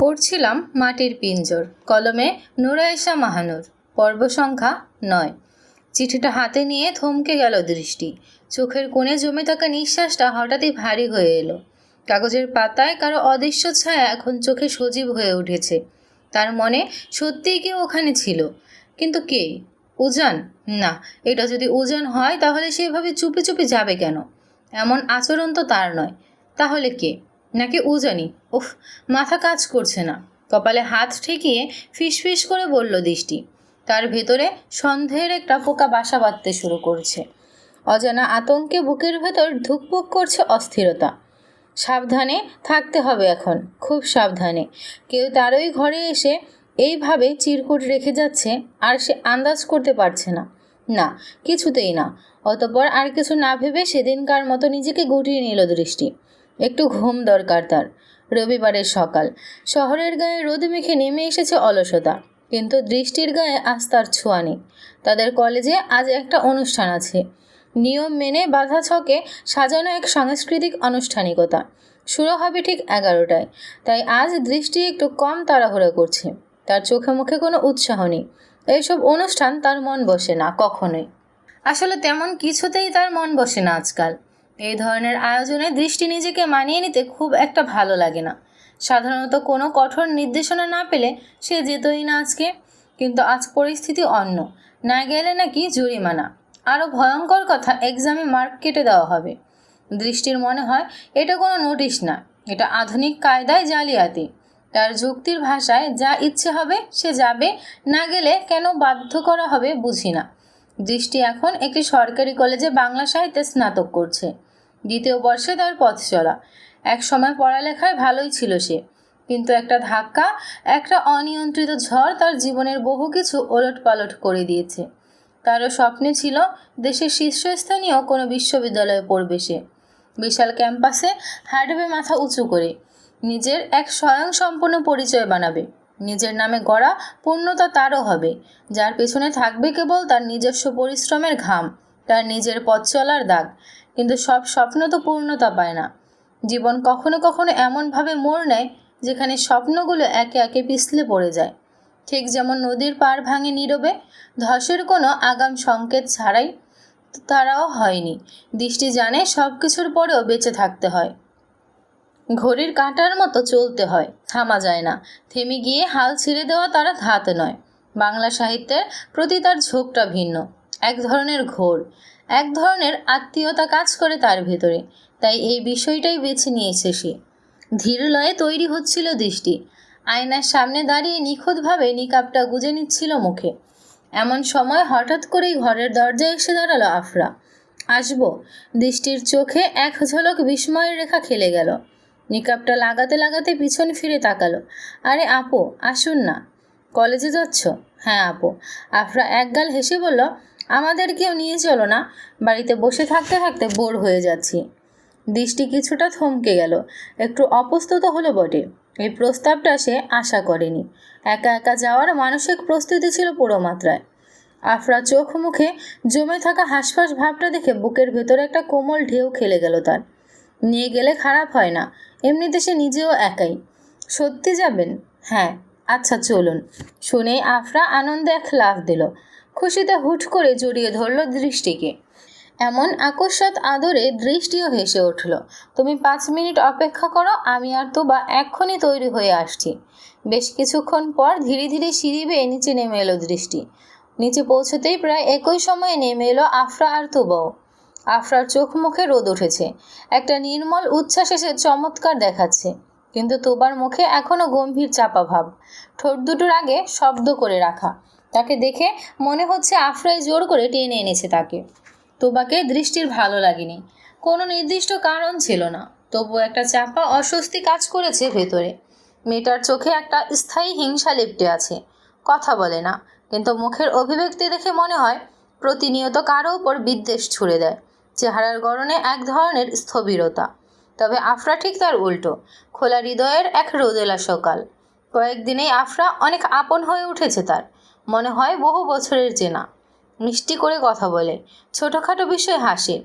পড়ছিলাম মাটির পিঞ্জর, কলমে নুরাইশা মাহানুর, পর্ব সংখ্যা নয়। চিঠিটা হাতে নিয়ে থমকে গেল দৃষ্টি। চোখের কোণে জমে থাকা নিঃশ্বাসটা হঠাৎই ভারী হয়ে এলো। কাগজের পাতায় কারও অদৃশ্য ছায়া এখন চোখে সজীব হয়ে উঠেছে। তার মনে সত্যিই কেউ ওখানে ছিল। কিন্তু কে? উজান? না, এটা যদি উজান হয় তাহলে সেভাবে চুপি চুপি যাবে কেন? এমন আচরণ তো তার নয়। তাহলে কে? নাকি উজানি উফ, মাথা কাজ করছে না। কপালে হাত ঠেকিয়ে ফিসফিস করে বলল দৃষ্টি। তার ভেতরে সন্দেহের একটা পোকা বাসা বাঁধতে শুরু করছে। অজানা আতঙ্কে বুকের ভেতর ধুকপুক করছে অস্থিরতা। সাবধানে থাকতে হবে এখন, খুব সাবধানে। কেউ তারই ঘরে এসে এইভাবে চিরকুট রেখে যাচ্ছে আর সে আন্দাজ করতে পারছে না। না, কিছুতেই না। অতপর আর কিছু না ভেবে সেদিনকার মতো নিজেকে গুটিয়ে নিল দৃষ্টি। একটু ঘুম দরকার তার। রবিবারের সকাল। শহরের গায়ে রোদ মেখে নেমে এসেছে অলসতা। কিন্তু দৃষ্টির গায়ে আজ তার ছোঁয়া নেই। তাদের কলেজে আজ একটা অনুষ্ঠান আছে। নিয়ম মেনে বাধা ছকে সাজানো এক সাংস্কৃতিক আনুষ্ঠানিকতা। শুরু হবে ঠিক এগারোটায়। তাই আজ দৃষ্টি একটু কম তাড়াহুড়া করছে। তার চোখে মুখে কোনো উৎসাহ নেই। এইসব অনুষ্ঠান তার মন বসে না, কখনোই। আসলে তেমন কিছুতেই তার মন বসে না আজকাল। এই ধরনের আয়োজনে দৃষ্টি নিজেকে মানিয়ে নিতে খুব একটা ভালো লাগে না। সাধারণত কোনো কঠোর নির্দেশনা না পেলে সে যেতই না আজকে, কিন্তু আজ পরিস্থিতি অন্য। না গেলে নাকি জরিমানা। আরও ভয়ঙ্কর কথা, এক্সামে মার্ক কেটে দেওয়া হবে। দৃষ্টির মনে হয়, এটা কোনো নোটিশ না, এটা আধুনিক কায়দায় জালিয়াতি। তার যুক্তির ভাষায় যা ইচ্ছে হবে সে যাবে, না গেলে কেন বাধ্য করা হবে বুঝি না। দৃষ্টি এখন একটি সরকারি কলেজে বাংলা সাহিত্যে স্নাতক করছে। দ্বিতীয় বর্ষে তার পথ চলা। এক সময় পড়ালেখায় ভালোই ছিল সে, কিন্তু একটা ধাক্কা, একটা অনিয়ন্ত্রিত ঝড় তার জীবনের বহু কিছু ওলট পালট করে দিয়েছে। তারও স্বপ্নে ছিল দেশের শীর্ষস্থানীয় কোনো বিশ্ববিদ্যালয়ে পড়বে সে। বিশাল ক্যাম্পাসে হাঁটবে মাথা উঁচু করে, নিজের এক স্বয়ংসম্পূর্ণ পরিচয় বানাবে। নিজের নামে গড়া পূর্ণতা তারও হবে, যার পেছনে থাকবে কেবল তার নিজস্ব পরিশ্রমের ঘাম, তার নিজের পথ চলার দাগ কিন্তু সব স্বপ্ন তো পূর্ণতা পায় না। জীবন কখনো কখনো এমনভাবে মোড় নেয়, যেখানে স্বপ্নগুলো একে একে পিছলে পড়ে যায়। ঠিক যেমন নদীর পাড় ভাঙে নীরবে, ধসের কোনো আগাম সংকেত ছাড়াই তারাও হয়নি। দৃষ্টি জানে সব কিছুর পরেও বেঁচে থাকতে হয়। ঘড়ির কাঁটার মতো চলতে হয়, থামা যায় না। থেমে গিয়ে হাল ছেড়ে দেওয়া তারা ধাত নয়। বাংলা সাহিত্যের প্রতি তার ঝোঁকটা ভিন্ন। এক ধরনের ঘোর। এক ধরনের আত্মীয়তা কাজ করে তার ভেতরে, তাই এই বিষয়টাই বেছে নিয়েছে সে। ধীর লয়ে তৈরি হচ্ছিল দৃষ্টি। আয়নার সামনে দাঁড়িয়ে নিখুঁতভাবে নিকাপটা গুজে নিচ্ছিল মুখে। এমন সময় হঠাৎ করেই ঘরের দরজায় এসে দাঁড়াল আফরা। আসব? দৃষ্টির চোখে এক ঝলক বিস্ময়ের রেখা খেলে গেল। নিকাপটা লাগাতে লাগাতে পিছন ফিরে তাকালো। আরে আপো, আসুন না। কলেজে যাচ্ছ? হ্যাঁ আপো। আফরা একগাল হেসে বলল আমাদের কেউ নিয়ে চলো না। বাড়িতে বসে থাকতে থাকতে বোর হয়ে যাচ্ছি। দৃষ্টি কিছুটা থমকে গেল। একটু অপ্রস্তুত হলো বটে। এই প্রস্তাবটা সে আশা করেনি। একা একা যাওয়ার মানসিক প্রস্তুতি ছিল পুরো মাত্রায়। আফরা চোখ মুখে জমে থাকা হাঁসফাঁস ভাবটা দেখে বুকের ভেতরে একটা কোমল ঢেউ খেলে গেল তার। নিয়ে গেলে খারাপ হয় না। এমনিতে সে নিজেও একাই। সত্যি যাবেন? হ্যাঁ। আচ্ছা চলুন। শুনেই আফরা আনন্দে এক লাফ দিল। খুশিতে হুট করে জড়িয়ে ধরল দৃষ্টিকে। এমন আকস্মাত আদরে দৃষ্টিও হেসে উঠল, তুমি পাঁচ মিনিট অপেক্ষা করো, আমি আর তো বা এক্ষুনি তৈরি হয়ে আসছি। বেশ কিছুক্ষণ পর ধীরে ধীরে সিঁড়ি বেয়ে নিচে নেমে এলো দৃষ্টি। নিচে পৌঁছতেই প্রায় একই সময়ে নেমে এলো আফরা আর তুবাও। আফরার চোখ মুখে রোদ উঠেছে, একটা নির্মল উচ্ছ্বাস এসে চমৎকার দেখাচ্ছে, কিন্তু তোবার মুখে এখনও গম্ভীর চাপা ভাব। ঠোঁট দুটোর আগে শব্দ করে রাখা তাকে দেখে মনে হচ্ছে আফরাই জোর করে টেনে এনেছে তাকে। তোবাকে দৃষ্টির ভালো লাগেনি। কোনো নির্দিষ্ট কারণ ছিল না। তবু একটা চাপা অস্বস্তি কাজ করেছে ভেতরে। মেয়েটার চোখে একটা স্থায়ী হিংসা লিপ্টে আছে। কথা বলে না, কিন্তু মুখের অভিব্যক্তি দেখে মনে হয় প্রতিনিয়ত কারও উপর বিদ্বেষ ছুড়ে দেয়। চেহারার গড়নে এক ধরনের স্থবিরতা। তবে আফরা ঠিক তার উল্টো। খোলা হৃদয়ের এক রোদেলা সকাল। কয়েকদিনেই আফরা অনেক আপন হয়ে উঠেছে তার। মনে হয় বহু বছরের চেনা। মিষ্টি করে কথা বলে। ছোটোখাটো বিষয়ে হাসে।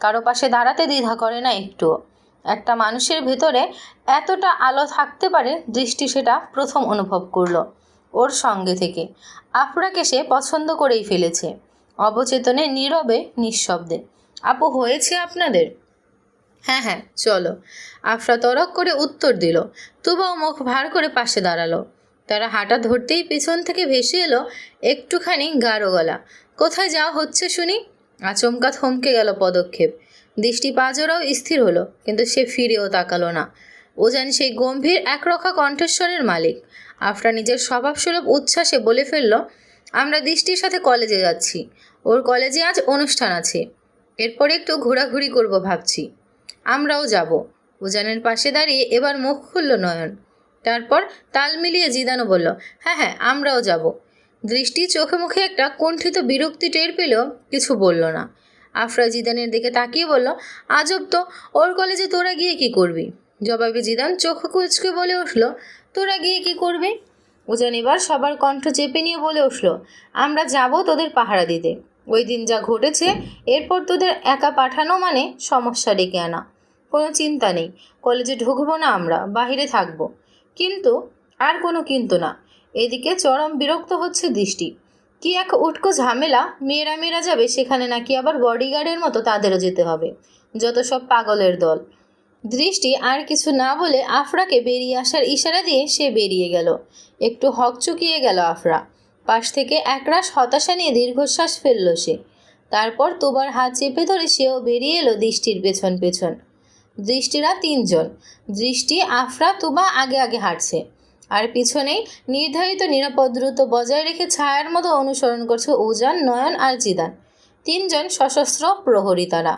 কারও পাশে দাঁড়াতে দ্বিধা করে না একটুও। একটা মানুষের ভেতরে এতটা আলো থাকতে পারে দৃষ্টি সেটা প্রথম অনুভব করল ওর সঙ্গে থেকে। আফরাকে সে পছন্দ করেই ফেলেছে। অবচেতনে, নীরবে, নিঃশব্দে, আপু, হয়েছে আপনাদের? হ্যাঁ হ্যাঁ চলো। আফরা তরক করে উত্তর দিল। তুবাও মুখ ভার করে পাশে দাঁড়াল। তারা হাঁটা ধরতেই পিছন থেকে ভেসে এলো একটুখানি গাঢ় গলা। কোথায় যাওয়া হচ্ছে শুনি? আচমকা থমকে গেল পদক্ষেপ। দৃষ্টি পাজরাও স্থির হলো, কিন্তু সে ফিরেও তাকালো না। ও যেন সেই গম্ভীর একরক্ষা কণ্ঠস্বরের মালিক। আফরা নিজের স্বভাবসুলভ উচ্ছ্বাসে বলে ফেলল, আমরা দৃষ্টির সাথে কলেজে যাচ্ছি। ওর কলেজে আজ অনুষ্ঠান আছে। এরপর একটু ঘোরাঘুরি করব ভাবছি। আমরাও যাব। উজানের পাশে দাঁড়িয়ে এবার মুখ খুলল নয়ন। তারপর তাল মিলিয়ে জিদানও বলল হ্যাঁ হ্যাঁ আমরাও যাব। দৃষ্টি চোখে মুখে একটা কুণ্ঠিত বিরক্তি টের পেলেও কিছু বলল না। আফরা জিদানের দিকে তাকিয়ে বলল, আজব তো, ওর কলেজে তোরা গিয়ে কি করবি? জবাবে জিদান চোখ কুচকে বলে উঠল, তোরা গিয়ে কি করবি? উজান এবার সবার কণ্ঠ চেপে নিয়ে বলে উঠল, আমরা যাব তোদের পাহারা দিতে। ওই দিন যা ঘটেছে, এরপর তোদের একা পাঠানো মানে সমস্যা ডেকে আনা। কোনো চিন্তা নেই, কলেজে ঢুকবো না আমরা, বাহিরে থাকব। কিন্তু আর কোনো কিন্তু না। এদিকে চরম বিরক্ত হচ্ছে দৃষ্টি। কি এক উটকো ঝামেলা, মেয়েরা মেয়েরা যাবে, সেখানে নাকি আবার বডিগার্ডের মতো তাদেরও যেতে হবে, যত সব পাগলের দল। দৃষ্টি আর কিছু না বলে আফরাকে বেরিয়ে আসার ইশারা দিয়ে সে বেরিয়ে গেল। একটু হকচকিয়ে গেল আফরা। পাশ থেকে একরাশ হতাশা নিয়ে দীর্ঘশ্বাস ফেলল সে। তারপর তোবার হাত চেপে ধরে সেও বেরিয়ে এলো দৃষ্টির পেছন পেছন। দৃষ্টিরা তিনজন। দৃষ্টি আফরা তুবা আগে আগে হাঁটছে। আর পিছনেই নির্ধারিত নিরাপদ দ্রুত বজায় রেখে ছায়ার মতো অনুসরণ করছে উজান, নয়ন আর জিদান। তিনজন সশস্ত্র প্রহরী তারা।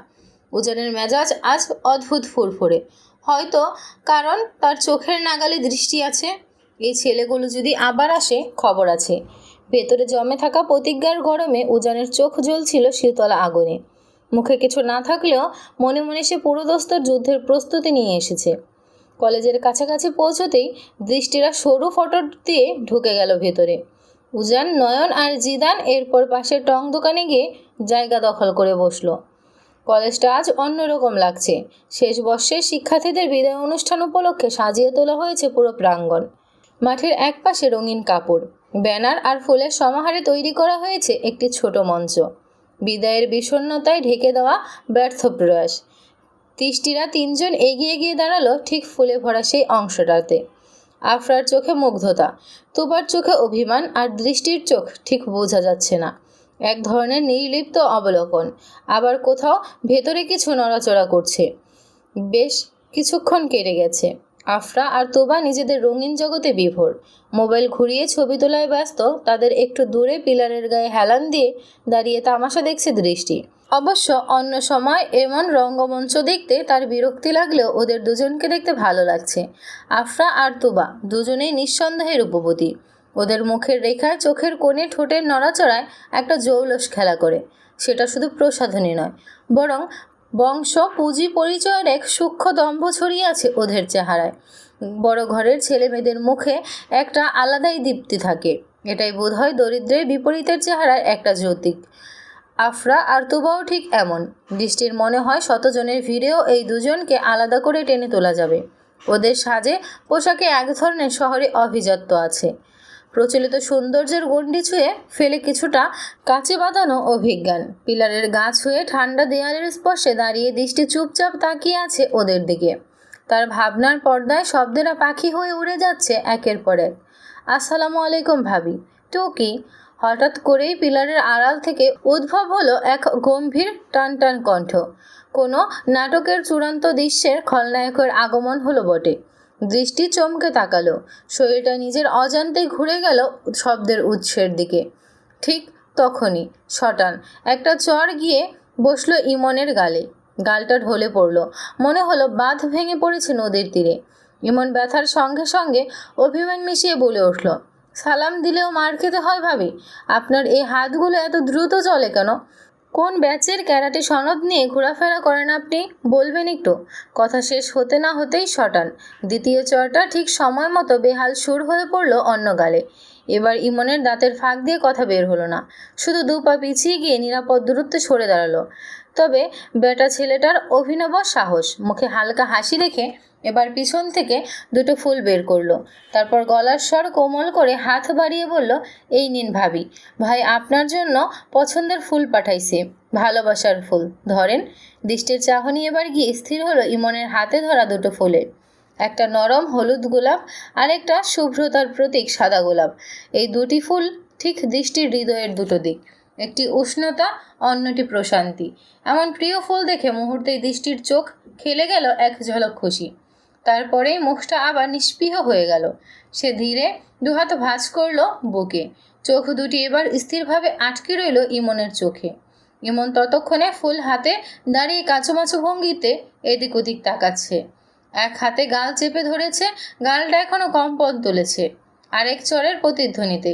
উজানের মেজাজ আজ অদ্ভুত ফুরফুরে। হয়তো কারণ তার চোখের নাগালে দৃষ্টি আছে। এই ছেলেগুলো যদি আবার আসে, খবর আছে। ভেতরে জমে থাকা প্রতিজ্ঞার গরমে উজানের চোখ জ্বলছিল শীতলা আগুনে। মুখে কিছু না থাকলেও মনে মনে সে পুরোদস্তর যুদ্ধের প্রস্তুতি নিয়ে এসেছে। কলেজের কাছাকাছি পৌঁছতেই দৃষ্টিরা সরু ফটো দিয়ে ঢুকে গেল ভেতরে। উজান, নয়ন আর জিদান এরপর পাশের টং দোকানে গিয়ে জায়গা দখল করে বসল। কলেজটা আজ অন্যরকম লাগছে। শেষ বর্ষের শিক্ষার্থীদের বিদায় অনুষ্ঠান উপলক্ষে সাজিয়ে তোলা হয়েছে পুরো প্রাঙ্গণ। মাঠের এক পাশে রঙিন কাপড়, ব্যানার আর ফুলের সমাহারে তৈরি করা হয়েছে একটি ছোট মঞ্চ। বিদায়ের বিষণ্ণতায় ঢেকে দেওয়া ব্যর্থ প্রয়াস। তিষ্টিরা তিনজন এগিয়ে গিয়ে দাঁড়াল ঠিক ফুলে ভরা সেই অংশটাতে। আফরার চোখে মুগ্ধতা, তুবার চোখে অভিমান আর দৃষ্টির চোখ ঠিক বোঝা যাচ্ছে না। এক ধরনের নির্লিপ্ত অবলোকন, আবার কোথাও ভেতরে কিছু নড়াচড়া করছে। বেশ কিছুক্ষণ কেটে গেছে। আফরা আর তোবা নিজেদের রঙিন জগতে বিভোর। মোবাইল ঘুরিয়ে ছবি তোলায় ব্যস্ত, তাদের একটু দূরে পিলারের গায়ে হেলান দিয়ে দাঁড়িয়ে তামাশা দেখছে দৃষ্টি। অবশ্য অন্য সময় এমন রঙ্গমঞ্চ দেখতে তার বিরক্তি লাগলেও ওদের দুজনকে দেখতে ভালো লাগছে। আফরা আর তুবা দুজনেই নিঃসন্দেহে রূপবতী ওদের মুখের রেখায় চোখের কোণে ঠোঁটের নড়াচড়ায় একটা জৌলস খেলা করে। সেটা শুধু প্রসাধনী নয়, বরং বংশ পুঁজি পরিচয়ের এক সূক্ষ্ম দম্ভ ছড়িয়ে আছে ওদের চেহারায়। বড় ঘরের ছেলে মেয়েদের মুখে একটা আলাদাই দীপ্তি থাকে। এটাই বোধহয় দরিদ্রের বিপরীতের চেহারার একটা জ্যোতিক আফরা আর তুবাও ঠিক এমন। দৃষ্টির মনে হয় শতজনের ভিড়েও এই দুজনকে আলাদা করে টেনে তোলা যাবে। ওদের সাজে পোশাকে এক ধরনের শহরে অভিজাত্য আছে। প্রচলিত সৌন্দর্যের গণ্ডি ছুঁয়ে ফেলে কিছুটা কাছে বাঁধানো অভিজ্ঞান। পিলারের গা ছুঁয়ে ঠান্ডা দেয়ালের স্পর্শে দাঁড়িয়ে দৃষ্টি চুপচাপ তাকিয়ে আছে ওদের দিকে। তার ভাবনার পর্দায় শব্দেরা পাখি হয়ে উড়ে যাচ্ছে একের পর আসসালামু আলাইকুম ভাবি, তো কি? হঠাৎ করেই পিলারের আড়াল থেকে উদ্ভব হলো এক গম্ভীর টান টান কণ্ঠ। কোনো নাটকের চূড়ান্ত দৃশ্যের খলনায়কের আগমন হলো বটে। দৃষ্টি চমকে তাকালো। শরীরটা নিজের অজান্তেই ঘুরে গেল শব্দের উৎসের দিকে। ঠিক তখনই শটান একটা চর গিয়ে বসল ইমনের গালে। গালটা ঢলে পড়ল। মনে হলো বাঁধ ভেঙে পড়েছে নদীর তীরে। ইমন ব্যথার সঙ্গে সঙ্গে অভিমান মিশিয়ে বলে উঠল, সালাম দিলেও মার খেতে হয় ভাবি? আপনার এই হাতগুলো এত দ্রুত চলে কেন? কোন ব্যাচের ক্যারাটে সনদ নিয়ে ঘোরাফেরা করেন আপনি? বলবেন একটু। কথা শেষ হতে না হতেই শটান। দ্বিতীয় চরটা ঠিক সময় মতো বেহাল সুর হয়ে পড়ল অন্য গালে। এবার ইমনের দাঁতের ফাঁক দিয়ে কথা বের হলো না। শুধু দু পা পিছিয়ে গিয়ে নিরাপদ দূরত্বে সরে দাঁড়াল। তবে বেটা ছেলেটার অভিনব সাহস। মুখে হালকা হাসি রেখে এবার পিছন থেকে দুটো ফুল বের করল। তারপর গলার স্বর কোমল করে হাত বাড়িয়ে বলল, এই নিন ভাবি, ভাই আপনার জন্য পছন্দের ফুল পাঠাইছে, ভালোবাসার ফুল। ধরেন, দৃষ্টির চাহনি এবার গিয়ে স্থির হলো ইমনের হাতে ধরা দুটো ফুলে। একটা নরম হলুদ গোলাপ, আর একটা শুভ্রতার প্রতীক সাদা গোলাপ। এই দুটি ফুল ঠিক দৃষ্টির হৃদয়ের দুটো দিক। একটি উষ্ণতা, অন্যটি প্রশান্তি। এমন প্রিয় ফুল দেখে মুহূর্তেই দৃষ্টির চোখ খেলে গেল এক ঝলক খুশি। তারপরেই মুখটা আবার নিষ্পৃহ হয়ে গেল। সে ধীরে দুহাত ভাঁজ করল বুকে চোখ দুটি এবার স্থিরভাবে আটকে রইল ইমনের চোখে। ইমন ততক্ষণে ফুল হাতে দাঁড়িয়ে কাঁচুমাচু ভঙ্গিতে এদিক ওদিক তাকাচ্ছে। এক হাতে গাল চেপে ধরেছে, গালটা এখনও কম্পন তুলেছে। আরেক চরের প্রতিধ্বনিতে।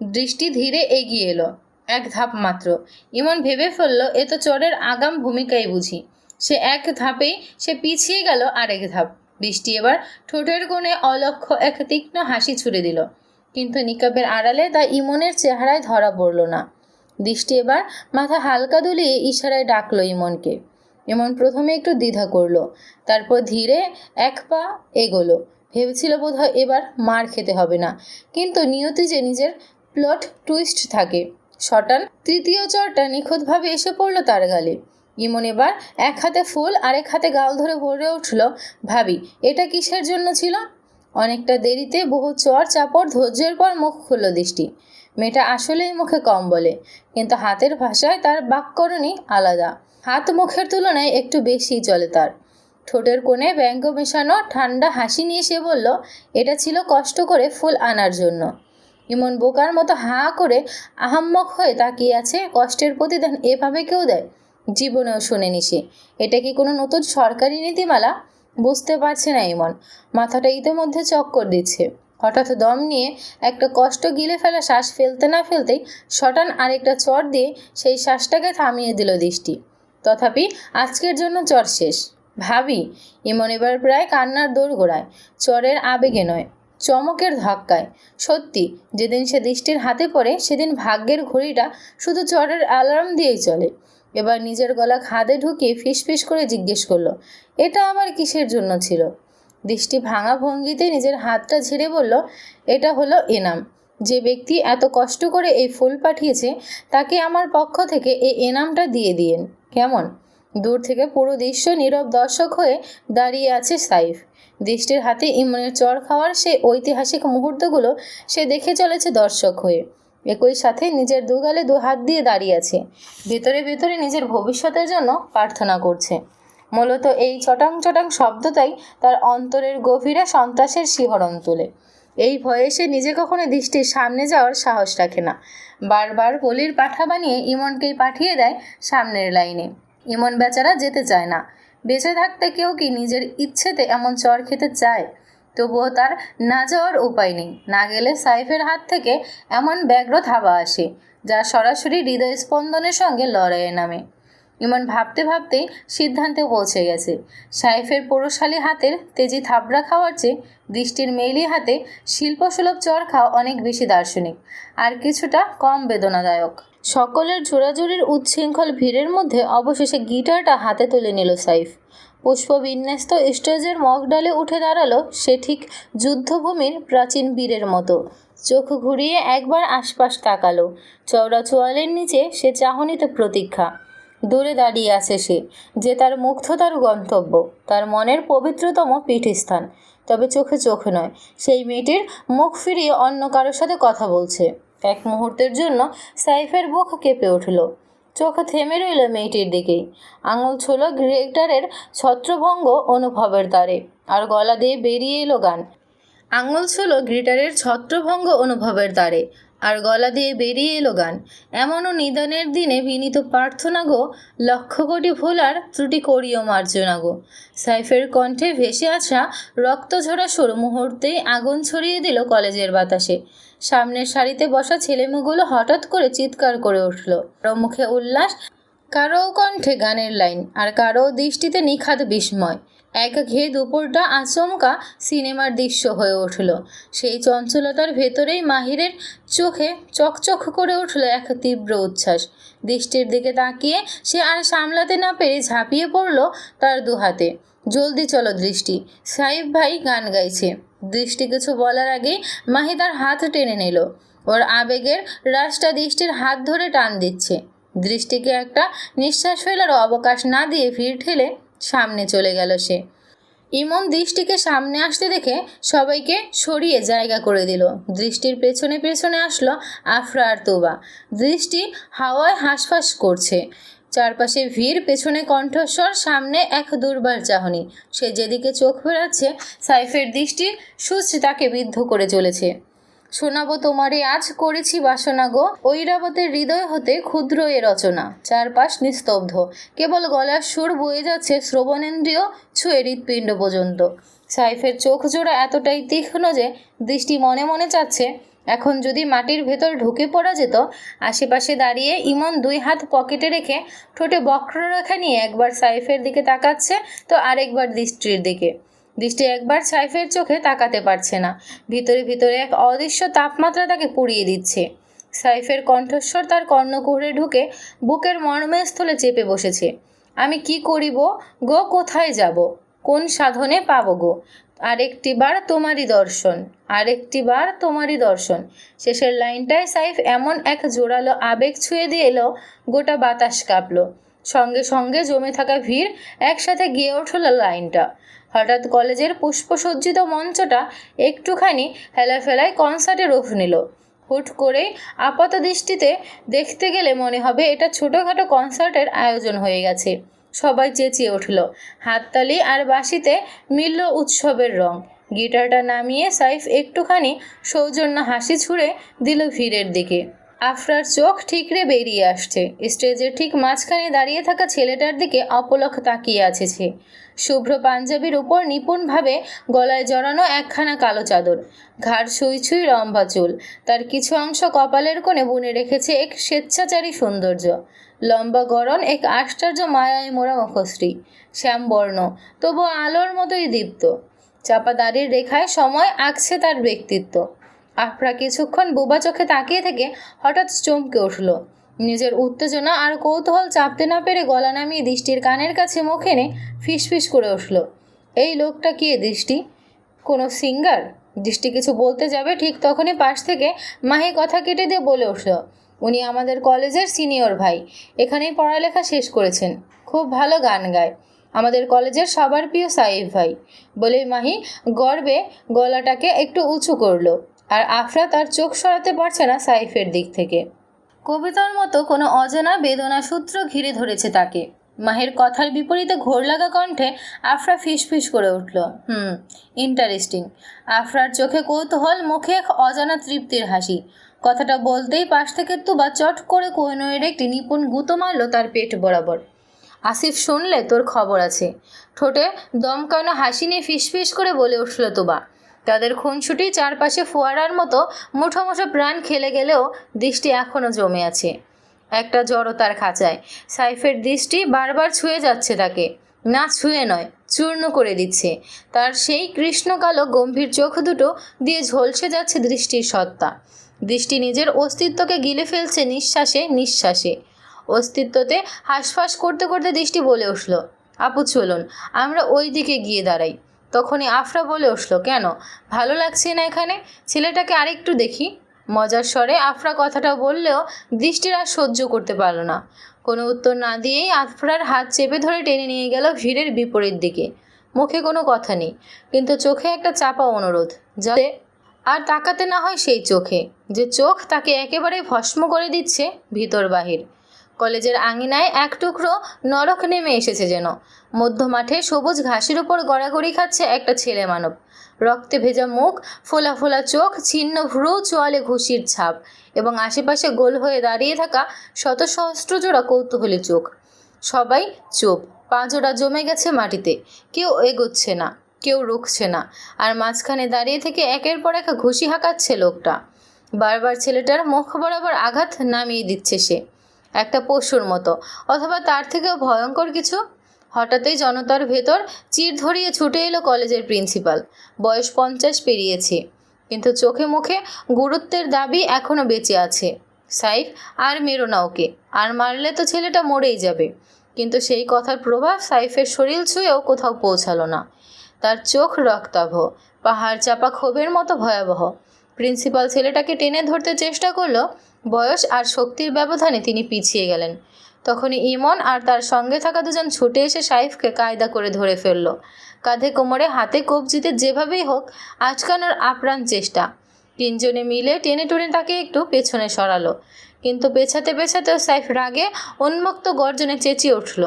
দৃষ্টি ধীরে এগিয়ে এলো, এক ধাপ মাত্র। ইমন ভেবে ফেলল, এ তো চরের আগাম ভূমিকাই বুঝি। সে এক ধাপেই সে পিছিয়ে গেল আরেক ধাপ। বৃষ্টি এবার ঠোঁটের কোণে অলক্ষ এক তীক্ষ্ণ হাসি ছুড়ে দিল। কিন্তু নিকাবের আড়ালে তা ইমনের চেহারায় ধরা পড়ল না। দৃষ্টি এবার মাথা হালকা দুলিয়ে ইশারায় ডাকলো ইমনকে। ইমন প্রথমে একটু দ্বিধা করল, তারপর ধীরে এক পা এগোলো। ভেবেছিল বোধহয় এবার মার খেতে হবে না, কিন্তু নিয়তি যে নিজের প্লট টুইস্ট থাকে। শটান তৃতীয় চরটা নিখুঁতভাবে এসে পড়ল তার গালে। ইমন এবার এক হাতে ফুল, আরেক হাতে গাল ধরে ভরে উঠল, ভাবি, এটা কিসের জন্য ছিল? অনেকটা দেরিতে বহু চর চাপড় ধৈর্যের পর মুখ খুলল দৃষ্টি। মেয়েটা আসলেই মুখে কম বলে, কিন্তু হাতের ভাষায় তার বাক্যরণই আলাদা। হাত মুখের তুলনায় একটু বেশি চলে তার। ঠোঁটের কোণে ব্যঙ্গ মেশানো ঠান্ডা হাসি নিয়ে সে বলল, এটা ছিল কষ্ট করে ফুল আনার জন্য। ইমন বোকার মতো হাঁ করে আহাম্মক হয়ে তাকিয়ে আছে, কষ্টের প্রতিদান এভাবে কেউ দেয়? জীবনেও শোনেনি সে। এটা কি কোনো নতুন সরকারি নীতিমালা? বুঝতে পারছে না ইমন। মাথাটা ইতিমধ্যে চক্কর দিচ্ছে। হঠাৎ দম নিয়ে একটা কষ্ট গিলে ফেলা শ্বাস ফেলতে না ফেলতেই শটান আরেকটা চর দিয়ে সেই শ্বাসটাকে থামিয়ে দিল দৃষ্টি। তথাপি আজকের জন্য চর শেষ। ভাবি, ইমন এবার প্রায় কান্নার দৌড় গোড়ায় চরের আবেগে নয়, চমকের ধাক্কায়। সত্যি, যেদিন সে দৃষ্টির হাতে পড়ে, সেদিন ভাগ্যের ঘড়িটা শুধু চরের অ্যালার্ম দিয়েই চলে। এবার নিজের গলা খাদে ঢুকিয়ে ফিসফিস করে জিজ্ঞেস করল, এটা আমার কিসের জন্য ছিল? দৃষ্টি ভাঙা ভঙ্গিতে নিজের হাতটা ঝেড়ে বলল, এটা হলো এনাম। যে ব্যক্তি এত কষ্ট করে এই ফুল পাঠিয়েছে, তাকে আমার পক্ষ থেকে এই এনামটা দিয়ে দিয়েন। কেমন? দূর থেকে পুরো দৃশ্য নীরব দর্শক হয়ে দাঁড়িয়ে আছে সাইফ। দৃষ্টির হাতে ইমনের চর খাওয়ার সেই ঐতিহাসিক মুহূর্তগুলো সে দেখে চলেছে দর্শক হয়ে। একই সাথে নিজের দুগালে দু হাত দিয়ে দাঁড়িয়ে আছে। ভেতরে ভেতরে নিজের ভবিষ্যতের জন্য প্রার্থনা করছে। মূলত এই চটাং চটাং শব্দটাই তার অন্তরের গভীরে সন্ত্রাসের শিহরণ তোলে। এই ভয়ে সে নিজে কখনো দৃষ্টির সামনে যাওয়ার সাহস রাখে না। বারবার বলির পাঠা বানিয়ে ইমনকেই পাঠিয়ে দেয় সামনের লাইনে। ইমন বেচারা যেতে চায় না। বেঁচে থাকতে কেউ কি নিজের ইচ্ছেতে এমন চর খেতে চায়? তবুও তার না যাওয়ার উপায় নেই। না গেলে সাইফের হাত থেকে এমন ব্যগ্র থাবা আসে, যা সরাসরি হৃদয় স্পন্দনের সঙ্গে লড়াইয়ে নামে। ইমন ভাবতে ভাবতেই সিদ্ধান্তে পৌঁছে গেছে। সাইফের পৌরশালী হাতের তেজি থাবড়া খাওয়ার চেয়ে দৃষ্টির মেইলি হাতে শিল্পসুলভ চর খাওয়া অনেক বেশি দার্শনিক আর কিছুটা কম বেদনাদায়ক। সকলের জোড়াজুড়ির উচ্ছৃঙ্খল ভিড়ের মধ্যে অবশেষে গিটারটা হাতে তুলে নিল সাইফ। পুষ্পবিন্যস্ত স্টেজের মগডালে উঠে দাঁড়াল সে ঠিক যুদ্ধভূমির প্রাচীন বীরের মতো। চোখ ঘুরিয়ে একবার আশপাশ তাকালো। চওড়া চোয়ালের নিচে সে চাহনিতে প্রতীক্ষা। দূরে দাঁড়িয়ে আছে সে, যে তার মুগ্ধতার গন্তব্য, তার মনের পবিত্রতম পীঠস্থান। তবে চোখে চোখ নয়, সেই মেয়েটির মুখ ফিরিয়ে অন্য কারোর সাথে কথা বলছে। এক মুহূর্তের জন্য সাইফের বুক কেঁপে উঠল। চোখ থেমে রইল মেয়েটির দিকে। আঙুল ছোল গ্রেটারের ছত্রভঙ্গ অনুভবের তারে। আর গলা দিয়ে বেরিয়ে এলো গান। আঙুল ছিল গ্রেটারের ছত্রভঙ্গ অনুভবের দ্বারে আর গলা দিয়ে বেরিয়ে এলো গান। এমনও নিদানের দিনে বিনীত প্রার্থনা গো, লক্ষ কোটি ভুল আর ত্রুটি করিও মার্জনা গো। সাইফের কণ্ঠে ভেসে আসা রক্তঝরা সরু মুহূর্তেই আগুন ছড়িয়ে দিল কলেজের বাতাসে। সামনের সারিতে বসা ছেলেমেয়েগুলো হঠাৎ করে চিৎকার করে উঠল। মুখে উল্লাস, কারও কণ্ঠে গানের লাইন, আর কারও দৃষ্টিতে নিখাদ বিস্ময়। এক ঘে দুপুরটা আচমকা সিনেমার দৃশ্য হয়ে উঠল। সেই চঞ্চলতার ভেতরেই মাহিরের চোখে চকচক করে উঠল এক তীব্র উচ্ছ্বাস। দৃষ্টির দিকে তাকিয়ে সে আর সামলাতে না পেরে ঝাঁপিয়ে পড়ল তার দুহাতে। জলদি চলো দৃষ্টি, সাইফ ভাই গান গাইছে। দৃষ্টি কিছু বলার আগেই মাহি তার হাত টেনে নিল। ওর আবেগের রাশটা দৃষ্টির হাত ধরে টান দিচ্ছে। দৃষ্টিকে একটা নিঃশ্বাস ফেলার অবকাশ না দিয়ে ভিড় ঠেলে সামনে চলে গেল সে। ইমন দৃষ্টিকে সামনে আসতে দেখে সবাইকে সরিয়ে জায়গা করে দিল। দৃষ্টির পেছনে পেছনে আসলো আফরা আর তোবা। দৃষ্টি হাওয়ায় হাঁসফাঁস করছে। চারপাশে ভিড়, পেছনে কণ্ঠস্বর, সামনে এক দুর্বার চাহনি। সে যেদিকে চোখ ফেরাচ্ছে, সাইফের দৃষ্টি সুচ তাকে বিদ্ধ করে চলেছে। শোনাবো তোমারে, আজ করেছি বাসনা গো। ঐরাবতের হৃদয় হতে ক্ষুদ্র এ রচনা। চারপাশ নিস্তব্ধ। কেবল গলার সুর বয়ে যাচ্ছে শ্রবণেন্দ্রিয় ছুঁয়ে হৃৎপিণ্ড পর্যন্ত। সাইফের চোখ জোড়া এতটাই তীক্ষ্ণ যে দৃষ্টি মনে মনে চাচ্ছে, এখন যদি মাটির ভেতর ঢুকে পড়া যেত, আশেপাশে দাঁড়িয়ে ইমন দুই হাত পকেটে রেখে ঠোঁটে বক্ররেখা নিয়ে একবার সাইফের দিকে তাকাচ্ছে, তো আরেকবার দৃষ্টির দিকে। দৃষ্টি একবার সাইফের চোখে তাকাতে পারছে না। ভিতরে ভিতরে এক অদৃশ্য তাপমাত্রা তাকে পুড়িয়ে দিচ্ছে। সাইফের কণ্ঠস্বর তার কর্ণকুহরে ঢুকে বুকের মর্মস্থলে চেপে বসেছে। আমি কি করিব গো, কোথায় যাব? কোন সাধনে পাবো গো? আরেকটিবার তোমারই দর্শন আরেকটিবার তোমারই দর্শন। শেষের লাইনটায় সাইফ এমন এক জোরালো আবেগ ছুঁয়ে দিয়ে এলো, গোটা বাতাস কাঁপলো। সঙ্গে সঙ্গে জমে থাকা ভিড় একসাথে গিয়ে উঠল লাইনটা। হঠাৎ কলেজের পুষ্পসজ্জিত মঞ্চটা একটুখানি হেলাফেলায় কনসার্টে রূপ নিল। হুট করেই আপাত দৃষ্টিতে দেখতে গেলে মনে হবে এটা ছোটোখাটো কনসার্টের আয়োজন হয়ে গেছে। সবাই চেঁচিয়ে উঠল। হাততালি আর বাঁশিতে মিলল উৎসবের রং। গিটারটা নামিয়ে সাইফ একটুখানি সৌজন্য হাসি ছুঁড়ে দিল ভিড়ের দিকে। আফরার চোখ ঠিকরে বেরিয়ে আসছে। স্টেজের ঠিক মাঝখানে দাঁড়িয়ে থাকা ছেলেটার দিকে অপলক তাকিয়ে আছে সে। শুভ্র পাঞ্জাবির উপর নিপুণভাবে গলায় জড়ানো একখানা কালো চাদর। ঘাড় ছুঁই ছুঁই লম্বা চুল। তার কিছু অংশ কপালের কোণে বুনে রেখেছে এক স্বেচ্ছাচারী সৌন্দর্য। লম্বা গড়ন এক আশ্চর্য মায়ায় মোড়া মুখশ্রী। শ্যামবর্ণ তবু আলোর মতোই দীপ্ত। চাপা দাড়ির রেখায় সময় আঁকছে তার ব্যক্তিত্ব। আফরা কিছুক্ষণ বোবা চোখে তাকিয়ে থেকে হঠাৎ চমকে উঠল। নিজের উত্তেজনা আর কৌতূহল চাপতে না পেরে গলা নামিয়ে দৃষ্টির কানের কাছে মুখ এনে ফিসফিস করে উঠল। এই লোকটা কে দৃষ্টি? কোনো সিঙ্গার? দৃষ্টি কিছু বলতে যাবে ঠিক তখনই পাশ থেকে মাহি কথা কেটে দিয়ে বলে উঠল, উনি আমাদের কলেজের সিনিয়র ভাই। এখানেই পড়ালেখা শেষ করেছেন। খুব ভালো গান গায়। আমাদের কলেজের সবার প্রিয় সাইফ ভাই। বলে মাহি গর্বে গলাটাকে একটু উঁচু করল। আর আফরা তার চোখ সরাতে পারছে না সাইফের দিক থেকে। কবিতার মতো কোনো অজানা বেদনা সূত্র ঘিরে ধরেছে তাকে। মাহের কথার বিপরীতে ঘোর লাগা কণ্ঠে আফরা ফিসফিস করে উঠল, হুম ইন্টারেস্টিং আফরার চোখে কৌতূহল, মুখে এক অজানা তৃপ্তির হাসি। কথাটা বলতেই পাশ থেকে তুবা চট করে কোহিনুরের একটি নিপুণ গুঁতো মারল তার পেট বরাবর। আসিফ, শুনলে তোর খবর আছে। ঠোঁটে দমকানো হাসি নিয়ে ফিসফিস করে বলে উঠল তুবা। তাদের খুনসুটি চারপাশে ফোয়ারার মতো মুঠো মুঠো প্রাণ খেলে গেলেও দৃষ্টি এখনও জমে আছে। একটা জড়তার খাঁচায়। সাইফের দৃষ্টি বারবার ছুঁয়ে যাচ্ছে তাকে। না ছুঁয়ে নয়, চূর্ণ করে দিচ্ছে। তার সেই কৃষ্ণকালো গম্ভীর চোখ দুটো দিয়ে ঝলসে যাচ্ছে দৃষ্টির সত্তা। দৃষ্টি নিজের অস্তিত্বকে গিলে ফেলছে নিঃশ্বাসে নিঃশ্বাসে। অস্তিত্বতে হাঁসফাঁস করতে করতে দৃষ্টি বলে উঠল, আপু, চলুন, আমরা ওই দিকে গিয়ে দাঁড়াই। তখনই আফরা বলে উঠল, কেন? ভালো লাগছে না এখানে? ছেলেটাকে আরেকটু দেখি। মজার স্বরে আফরা কথাটা বললেও দৃষ্টির আর সহ্য করতে পারল না। কোনো উত্তর না দিয়েই আফরার হাত চেপে ধরে টেনে নিয়ে গেল ভিড়ের বিপরীত দিকে। মুখে কোনো কথা নেই, কিন্তু চোখে একটা চাপা অনুরোধ, যাতে আর তাকাতে না হয় সেই চোখে, যে চোখ তাকে একেবারে ভস্ম করে দিচ্ছে ভিতর বাহির। কলেজের আঙিনায় এক টুকরো নরক নেমে এসেছে যেন। মধ্য মাঠে সবুজ ঘাসের উপর গড়াগড়ি খাচ্ছে একটা ছেলে মানব। রক্তে ভেজা মুখ, ফোলা ফোলা চোখ, ছিন্ন ভ্রু, চোয়ালে ঘুষির ছাপ এবং আশেপাশে গোল হয়ে দাঁড়িয়ে থাকা শত সহস্র জোড়া কৌতূহলী চোখ। সবাই চুপ পাঁজোড়া জমে গেছে মাটিতে, কেউ এগোচ্ছে না, কেউ রুখছে না আর মাঝখানে দাঁড়িয়ে থেকে একের পর এক ঘুষি হাঁকাচ্ছে লোকটা। বারবার ছেলেটার মুখ বরাবর আঘাত নামিয়ে দিচ্ছে সে। একটা পশুর মতো। অথবা তার থেকেও ভয়ঙ্কর কিছু? হঠাৎই জনতার ভেতর চির ধরিয়ে ছুটে এলো কলেজের প্রিন্সিপাল। বয়স পঞ্চাশ পেরিয়েছে। কিন্তু চোখে মুখে গুরুত্বের দাবি এখনও বেঁচে আছে। সাইফ, আর মেরো না ওকে। আর মারলে তো ছেলেটা মরেই যাবে। কিন্তু সেই কথার প্রভাব সাইফের শরীর ছুঁয়েও কোথাও পৌঁছালো না। তার চোখ রক্তাভ, পাহাড় চাপা ক্ষোভের মতো ভয়াবহ। প্রিন্সিপাল ছেলেটাকে টেনে ধরতে চেষ্টা করল বয়স আর শক্তির ব্যবধানে তিনি পিছিয়ে গেলেন। তখনই ইমন আর তার সঙ্গে থাকা দুজন ছুটে এসে সাইফকে কায়দা করে ধরে ফেলল। কাঁধে কোমরে, হাতে কবজিতে যেভাবেই হোক, আটকানোর আপ্রাণ চেষ্টা। তিনজনে মিলে টেনে টুনে তাকে একটু পেছনে সরালো। কিন্তু পেছাতে পেছাতেও সাইফ রাগে উন্মুক্ত গর্জনে চেঁচিয়ে উঠল,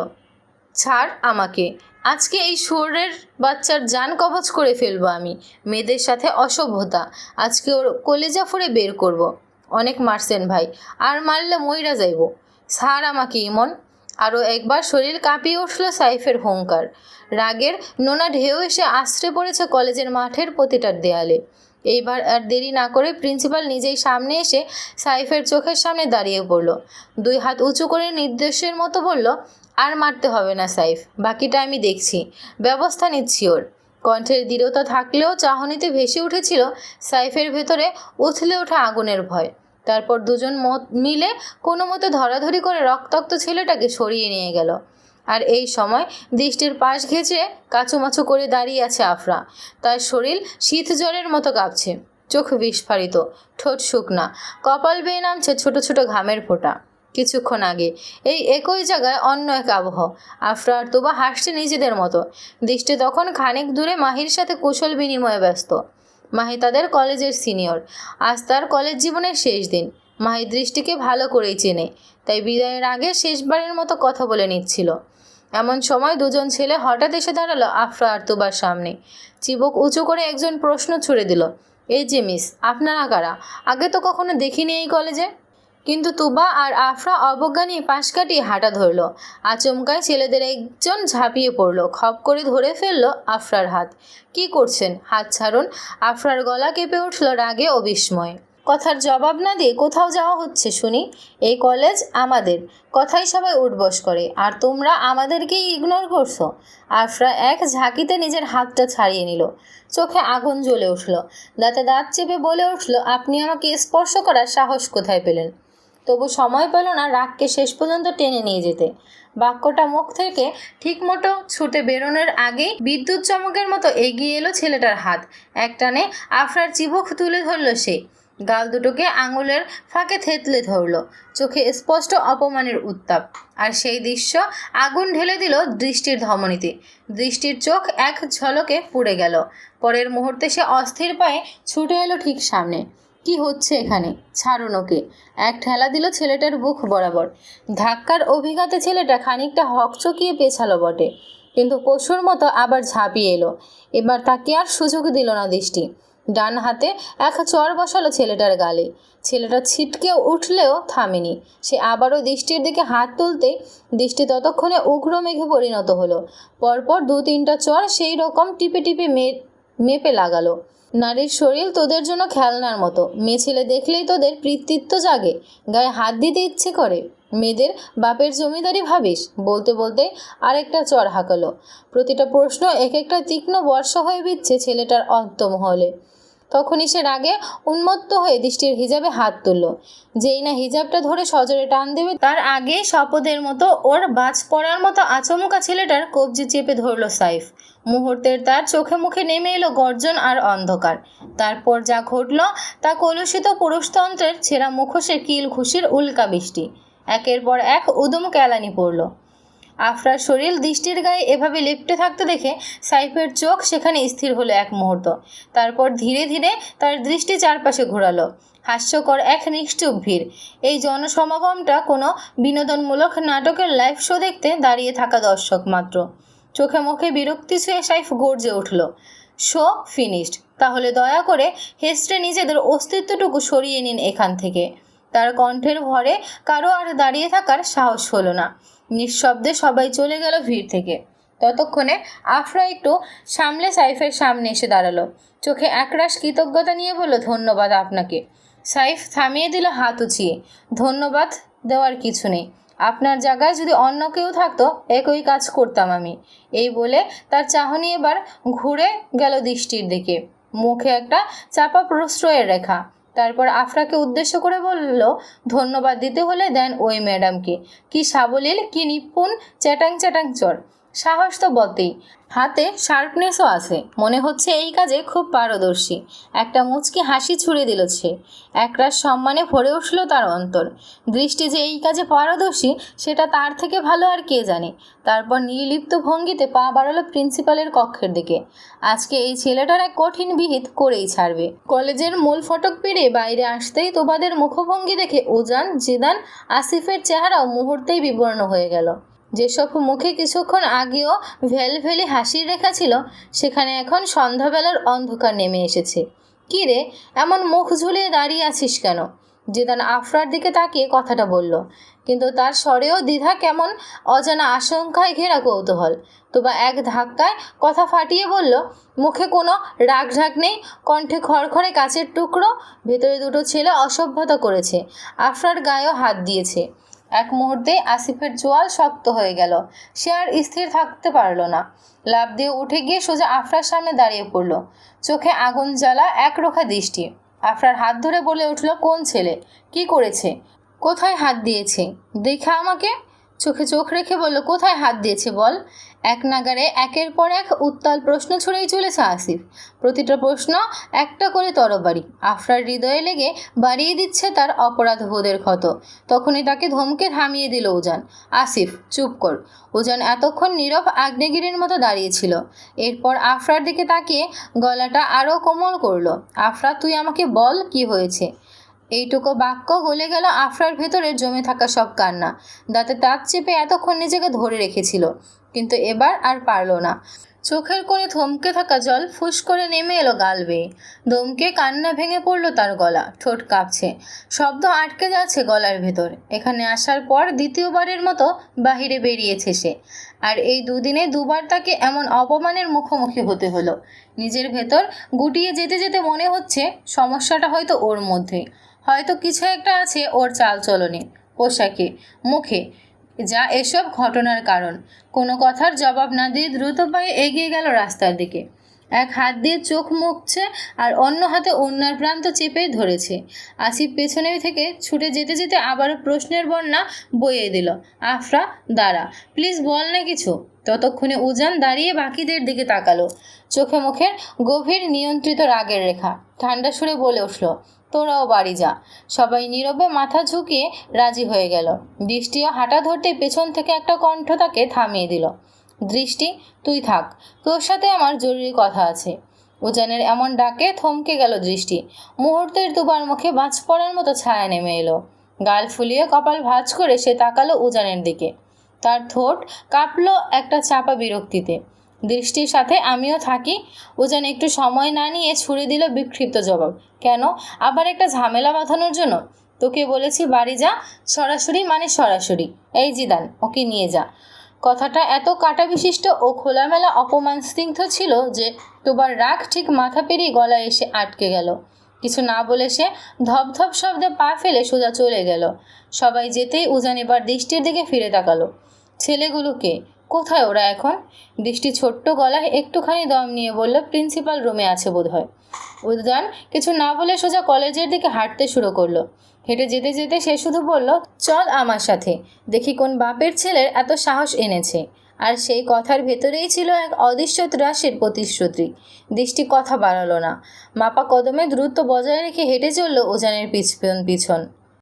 ছাড় আমাকে। আজকে এই সুরের বাচ্চার যান কবচ করে ফেলব আমি। মেয়েদের সাথে অসভ্যতা। আজকে ওর কলেজা ফুড়ে বের করব। অনেক মারছেন ভাই। আর মারলে মইরা যাইব। ছাড় আমাকে ইমন। আরও একবার শরীর কাঁপিয়ে উঠল সাইফের হুঙ্কার। রাগের নোনা ঢেউ এসে আশ্রে পড়েছে কলেজের মাঠের প্রতিটার দেয়ালে। এইবার আর দেরি না করে প্রিন্সিপাল নিজেই সামনে এসে সাইফের চোখের সামনে দাঁড়িয়ে পড়ল। দুই হাত উঁচু করে নির্দেশের মতো বলল, আর মারতে হবে না সাইফ, বাকিটা আমি দেখছি। ব্যবস্থা নিচ্ছি ওর। কণ্ঠের দৃঢ়তা থাকলেও চাহনিতে ভেসে উঠেছিল সাইফের ভেতরে উথলে ওঠা আগুনের ভয়। তারপর দুজন মিলে কোনো মতে ধরাধরি করে রক্তাক্ত ছেলেটাকে সরিয়ে নিয়ে গেল। আর এই সময় দৃষ্টির পাশ ঘেঁচে কাচুমাচু করে দাঁড়িয়ে আছে আফরা। তার শরীর শীত জ্বরের মতো কাঁপছে, চোখ বিস্ফারিত, ঠোঁট শুকনা, কপাল বেয়ে নামছে ছোট ছোট ঘামের ফোঁটা। কিছুক্ষণ আগে এই একই জায়গায় অন্য এক আবহ, আফরা আর তুবা হাসছে নিজেদের মতো। দৃষ্টি তখন খানিক দূরে মাহির সাথে কুশল বিনিময়ে ব্যস্ত। মাহি তাদের কলেজের সিনিয়র। আজ তার কলেজ জীবনের শেষ দিন। মাহি দৃষ্টিকে ভালো করেই চেনে, তাই বিদায়ের আগে শেষবারের মতো কথা বলে নিচ্ছিল। এমন সময় দুজন ছেলে হঠাৎ এসে দাঁড়াল আফরা আর তুবার সামনে। চিবক উঁচু করে একজন প্রশ্ন ছুড়ে দিল, এই যে মিস, আপনারা কারা? আগে তো কখনো দেখিনি এই কলেজে? কিন্তু তুবা আর আফরা অবজ্ঞা নিয়ে পাশ কাটিয়ে হাঁটা ধরল। আচমকায় ছেলেদের একজন ঝাঁপিয়ে পড়ল। খপ করে ধরে ফেলল আফরার হাত। কি করছেন? হাত ছাড়ুন। আফরার গলা কেঁপে উঠল রাগে ও বিস্ময়ে কথার জবাব না দিয়ে কোথাও যাওয়া হচ্ছে শুনি। এই কলেজ আমাদের। কথাই সবাই উঠবস করে। আর তোমরা আমাদেরকেই ইগনোর করছ। আফরা এক ঝাঁকিতে নিজের হাতটা ছাড়িয়ে নিল। চোখে আগুন জ্বলে উঠল। দাঁতে দাঁত চেপে বলে উঠল, আপনি আমাকে স্পর্শ করার সাহস কোথায় পেলেন? তবু সময় পেল না রাগকে শেষ পর্যন্ত টেনে নিয়ে যেতে। বাক্যটা মুখ থেকে ঠিকমতো ছুটে বেরোনোর আগেই বিদ্যুৎ চমকের মতো এগিয়ে এলো ছেলেটার হাত। একটানে আফরার চিবুক তুলে ধরল সে। গাল দুটোকে আঙুলের ফাঁকে থেতলে ধরল। চোখে স্পষ্ট অপমানের উত্তাপ। আর সেই দৃশ্য আগুন ঢেলে দিল দৃষ্টির ধমনীতে। দৃষ্টির চোখ এক ঝলকে পুড়ে গেল। পরের মুহূর্তে সে অস্থির পায়ে ছুটে এলো ঠিক সামনে। কি হচ্ছে এখানে? ছাড়ুন ওকে। এক ঠেলা দিল ছেলেটার বুক বরাবর। ধাক্কার অভিঘাতে ছেলেটা খানিকটা হকচকিয়ে পেছালো বটে। কিন্তু পশুর মতো আবার ঝাঁপিয়ে এলো। এবার তাকে আর সুযোগ দিল না দৃষ্টি। ডান হাতে এক চর বসালো ছেলেটার গালে। ছেলেটা ছিটকে উঠলেও থামেনি। সে আবারও দৃষ্টির দিকে হাত তুলতে দৃষ্টি ততক্ষণে উগ্র মেঘে পরিণত হলো। পরপর দু তিনটা চর সেই রকম টিপে টিপে মেপে লাগালো। নারীর শরীর তোদের জন্য খেলনার মতো। মেয়ে ছেলে দেখলেই তোদের কৃতিত্ব জাগে। গায়ে হাত দিতে ইচ্ছে করে। মেয়েদের বাপের জমিদারি ভাবিস? বলতে বলতে আরেকটা চর হাঁকালো। প্রতিটা প্রশ্ন এক একটা তীক্ষ্ণ বর্ষা হয়ে বিচ্ছে ছেলেটার অন্তমহলে। তখনই সে রাগে উন্মত্ত হয়ে দৃষ্টির হিজাবে হাত তুলল। যেই না হিজাবটা ধরে সজরে টান দেবে, তার আগে শপথের মতো ওর বাজ পড়ার মতো আচমকা ছেলেটার কবজি চেপে ধরল সাইফ। মুহূর্তের তার চোখে মুখে নেমে এলো গর্জন আর অন্ধকার। তারপর যা ঘটল, তা কলুষিত পুরুষতন্ত্রের ছেঁড়া মুখোশে কিল খুশির উল্কা বৃষ্টি। একের পর এক উদম কেলানি পড়ল। আফরার শরীর দৃষ্টির গায়ে এভাবে লেপ্টে থাকতে দেখে সাইফের চোখ সেখানে স্থির হলো এক মুহূর্ত। তারপর ধীরে ধীরে তার দৃষ্টি চারপাশে ঘোরালো। হাস্যকর এক নিশ্চুপ ভিড়। এই জনসমাগমটা কোনো বিনোদনমূলক নাটকের লাইভ শো দেখতে দাঁড়িয়ে থাকা দর্শক মাত্র। চোখে মুখে বিরক্তি ছুঁয়ে সাইফ গর্জে উঠল, শো ফিনিশড। তাহলে দয়া করে হেস্টে নিজেদের অস্তিত্বটুকু সরিয়ে নিন এখান থেকে। তার কণ্ঠের ভরে কারও আর দাঁড়িয়ে থাকার সাহস হলো না। নিঃশব্দে সবাই চলে গেল ভিড় থেকে। ততক্ষণে আফরা একটু সামলে সাইফের সামনে এসে দাঁড়াল। চোখে একরাশ কৃতজ্ঞতা নিয়ে বলল, ধন্যবাদ আপনাকে। সাইফ থামিয়ে দিল হাত উঁচিয়ে। ধন্যবাদ দেওয়ার কিছু নেই। আপনার জায়গায় যদি অন্য কেউ থাকতো, একই কাজ করতাম আমি। এই বলে তার চাহনি এবার ঘুরে গেল দৃষ্টির দিকে। মুখে একটা চাপা প্রশ্রয়ের রেখা। তারপর আফরাকে উদ্দেশ্য করে বলল, ধন্যবাদ দিতে হলে দেন ওই ম্যাডামকে। কি সাবলীল, কি নিপুণ চ্যাটাং চ্যাটাং চর। সাহস তো বটেই। হাতে শার্পনেসও আছে। মনে হচ্ছে এই কাজে খুব পারদর্শী। একটা মুচকি হাসি ছুড়ে দিল সে। একরাশ সম্মানে ভরে উঠল তার অন্তর। দৃষ্টি যে এই কাজে পারদর্শী, সেটা তার থেকে ভালো আর কে জানে? তারপর নির্লিপ্ত ভঙ্গিতে পা বাড়ালো প্রিন্সিপালের কক্ষের দিকে। আজকে এই ছেলেটার এক কঠিন বিহিত করেই ছাড়বে। কলেজের মূল ফটক পেরিয়ে বাইরে আসতেই তোবাদের মুখভঙ্গি দেখে উজান, জিদান, আসিফের চেহারাও মুহূর্তেই বিবর্ণ হয়ে গেল। যেসব মুখে কিছুক্ষণ আগেও ভেলভেলি হাসির রেখা ছিল, সেখানে এখন সন্ধ্যাবেলার অন্ধকার নেমে এসেছে। কী রে, এমন মুখ ঝুলিয়ে দাঁড়িয়ে আছিস কেন? জিদান আফরার দিকে তাকিয়ে কথাটা বলল। কিন্তু তার স্বরেও দ্বিধা কেমন, অজানা আশঙ্কায় ঘেরা কৌতূহল। তোবা এক ধাক্কায় কথা ফাটিয়ে বলল, মুখে কোনো রাগ ঢাক নেই, কণ্ঠে খড়খড়ে কাচের টুকরো, ভেতরে দুটো ছেলে অসভ্যতা করেছে। আফরার গায়েও হাত দিয়েছে। এক মুহূর্তে আসিফের জোয়াল শক্ত হয়ে গেল। সে আর স্থির থাকতে পারল না। লাভ দিয়ে উঠে গিয়ে সোজা আফরার সামনে দাঁড়িয়ে পড়ল। চোখে আগুন জ্বালা, একরোখা দৃষ্টি। আফরার হাত ধরে বলে উঠল, কোন ছেলে? কি করেছে? কোথায় হাত দিয়েছে? দেখা আমাকে চোখে চোখ রেখে বলল, কোথায় হাত দিয়েছে বল? এক নাগারে একের পর এক উত্তাল প্রশ্ন ছুড়েই চলেছে আসিফ। প্রতিটা প্রশ্ন একটা করে তরবারি। আফরার হৃদয়ে লেগে বাড়িয়ে দিচ্ছে তার অপরাধ বোধের ক্ষত। তখনই তাকে ধমকে থামিয়ে দিল উজান। আসিফ, চুপ কর। উজান এতক্ষণ নীরব আগ্নেয়গিরির মতো দাঁড়িয়েছিল এরপর আফরার দিকে তাকিয়ে গলাটা আরও কোমল করল। আফরা, তুই আমাকে বল কি হয়েছে? এইটুকু বাক্য গলে গেল আফরার ভেতরে জমে থাকা সব কান্না। দাঁতে দাঁত চেপে এতক্ষণ নিজেকে ধরে রেখেছিল, কিন্তু এবার আর পারল না। চোখের কোণে থমকে থাকা জল ফুস করে নেমে এলো গাল বেয়ে। দমকে কান্না ভেঙে পড়ল তার গলা, ঠোঁট কাঁপছে। শব্দ আটকে যাচ্ছে গলার ভেতর। এখানে আসার পর দ্বিতীয়বারের মতো বাহিরে বেরিয়েছে সে। আর এই দুদিনে দুবার তাকে এমন অপমানের মুখোমুখি হতে হলো। নিজের ভেতর গুটিয়ে যেতে যেতে মনে হচ্ছে সমস্যাটা হয়তো ওর মধ্যেই হয়তো কিছু একটা আছে ওর চালচলনে, পোশাকে, মুখে, যা এসব ঘটনার কারণ। কোনো কথার জবাব না দিয়ে দ্রুত পায়ে এগিয়ে গেল রাস্তার দিকে। এক হাত দিয়ে চোখ মুখছে আর অন্য হাতে অন্যার প্রান্ত চেপে ধরেছে। আসিফ পেছনে থেকে ছুটে যেতে যেতে আবারও প্রশ্নের বন্যা বইয়ে দিল, আফরা, দাঁড়া, প্লিজ বল না কিছু। ততক্ষণে উজান দাঁড়িয়ে বাকিদের দিকে তাকালো। চোখে মুখের গভীর নিয়ন্ত্রিত রাগের রেখা, ঠান্ডা সুরে বলে উঠল তোরাও বাড়ি যা। সবাই নীরবে মাথা ঝুঁকিয়ে রাজি হয়ে গেল। দৃষ্টিও হাঁটা ধরতে পেছন থেকে একটা কণ্ঠ তাকে থামিয়ে দিল। দৃষ্টি, তুই থাক, তোর সাথে আমার জরুরি কথা আছে। উজানের এমন ডাকে থমকে গেল দৃষ্টি। মুহূর্তের দুবার মুখে বাজ পড়ার মতো ছায়া নেমে এলো। গাল ফুলিয়ে কপাল ভাঁজ করে সে তাকালো উজানের দিকে। তার ঠোঁট কাঁপলো একটা চাপা বিরক্তিতে। দৃষ্টির সাথে আমিও থাকি। উজান একটু সময় না নিয়ে ছুড়ে দিল বিক্ষিপ্ত জবাব। কেন? আবার একটা ঝামেলা বাঁধানোর জন্য? তোকে বলেছি বাড়ি যা, সরাসরি মানে সরাসরি। এই জিদান ওকে নিয়ে যা। কথাটা এত কাটা বিশিষ্ট ও খোলামেলা অপমান স্নিগ্ধ ছিল যে তোবার রাগ ঠিক মাথা পেরিয়ে গলায় এসে আটকে গেল। কিছু না বলে সে ধপধপ শব্দে পা ফেলে সোজা চলে গেল। সবাই যেতেই উজান এবার দৃষ্টির দিকে ফিরে তাকালো। ছেলেগুলোকে কোথায় ওরা এখন? দৃষ্টি ছোট্ট গলায় একটুখানি দম নিয়ে বলল, প্রিন্সিপাল রুমে আছে বোধহয়। উদ্যান কিছু না বলে সোজা কলেজের দিকে হাঁটতে শুরু করল। হেঁটে যেতে যেতে সে শুধু বলল, চল আমার সাথে। দেখি কোন বাপের ছেলের এত সাহস এনেছে। আর সেই কথার ভেতরেই ছিল এক অদৃশ্য ত্রাসের প্রতিশ্রুতি। দৃষ্টি কথা বাড়ালো না। মাপা কদমে দ্রুত বজায় রেখে হেঁটে চলল ওজানের পিছন পিছন।